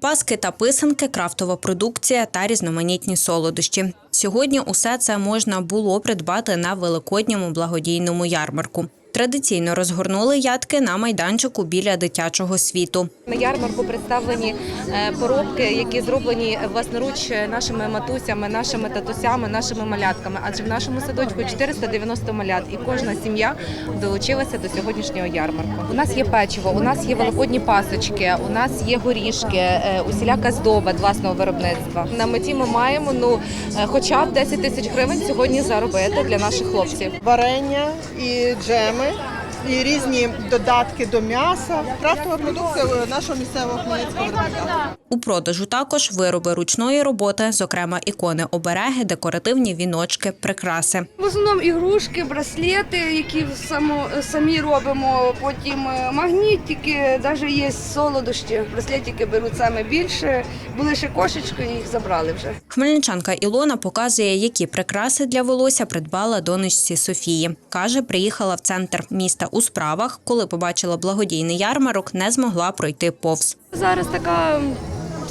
Паски та писанки, крафтова продукція та різноманітні солодощі. Сьогодні усе це можна було придбати на великодньому благодійному ярмарку. Традиційно розгорнули ядки на майданчику біля дитячого світу. На ярмарку представлені е, поробки, які зроблені власноруч нашими матусями, нашими татусями, нашими малятками. Адже в нашому садочку 490 малят, і кожна сім'я долучилася до сьогоднішнього ярмарку. У нас є печиво, у нас є великодні пасочки, у нас є горішки, е, усіляка здоба власного виробництва. На меті ми маємо ну е, хоча б 10 тисяч гривень сьогодні заробити для наших хлопців. варення і джеми, হয় і різні додатки до м'яса. Крафтова продукція нашого місцевого хмельницького виробника. У продажу також вироби ручної роботи, зокрема ікони обереги, декоративні віночки, прикраси. В основному ігрушки, браслети, які само, самі робимо. Потім е, магнітики, навіть є солодощі. Браслетики беруть саме більше. Були ще кошечки, їх забрали вже. Хмельничанка Ілона показує, які прикраси для волосся придбала донечці Софії. Каже, приїхала в центр міста у справах. Коли побачила благодійний ярмарок, не змогла пройти повз. Зараз така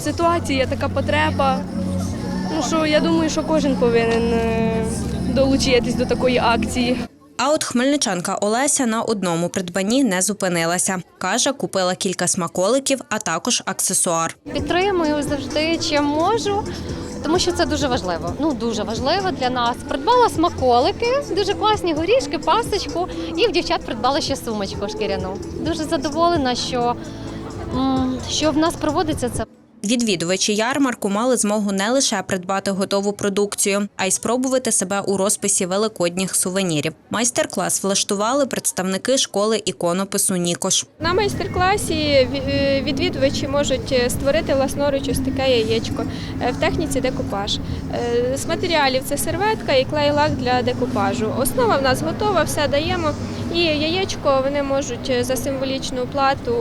ситуація, така потреба. Ну що я думаю, що кожен повинен е, долучитись до такої акції. А от хмельничанка Олеся на одному придбанні не зупинилася. Каже, купила кілька смаколиків, а також аксесуар. Підтримую завжди, чим можу. Тому що це дуже важливо. Ну дуже важливо для нас. Придбала смаколики, дуже класні горішки, пасочку, і в дівчат придбала ще сумочку шкіряну. Дуже задоволена, що, що в нас проводиться це. Відвідувачі ярмарку мали змогу не лише придбати готову продукцію, а й спробувати себе у розписі великодніх сувенірів. Майстер-клас влаштували представники школи іконопису Нікош. На майстер-класі е, відвідувачі можуть е, створити власноруч ось таке яєчко е, в техніці декупаж. З матеріалів це серветка і клей-лак для декупажу. Основа в нас готова, все даємо. І яєчко вони можуть за символічну плату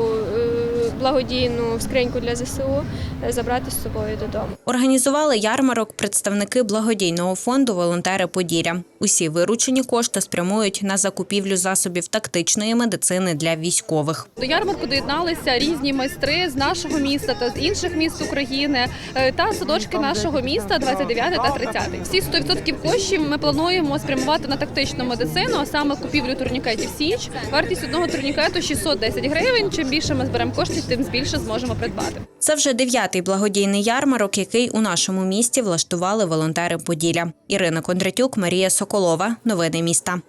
благодійну скриньку для ЗСУ е, забрати з собою додому. Організували ярмарок представники благодійного фонду Волонтери Поділля. Усі виручені кошти спрямують на закупівлю засобів тактичної медицини для військових. До ярмарку доєдналися різні майстри з нашого міста та з інших міст України е, та садочки нашого міста 29 та 30. Всі 100% коштів ми плануємо спрямувати на тактичну медицину, а саме купівлю турнікетів Січ. Вартість одного турнікету 610 гривень. Чим більше ми зберемо коштів, тим більше зможемо придбати. Це вже дев'ятий благодійний ярмарок, який у нашому місті влаштували волонтери Поділля. Ірина Кондратюк, Марія Соколова. Новини міста.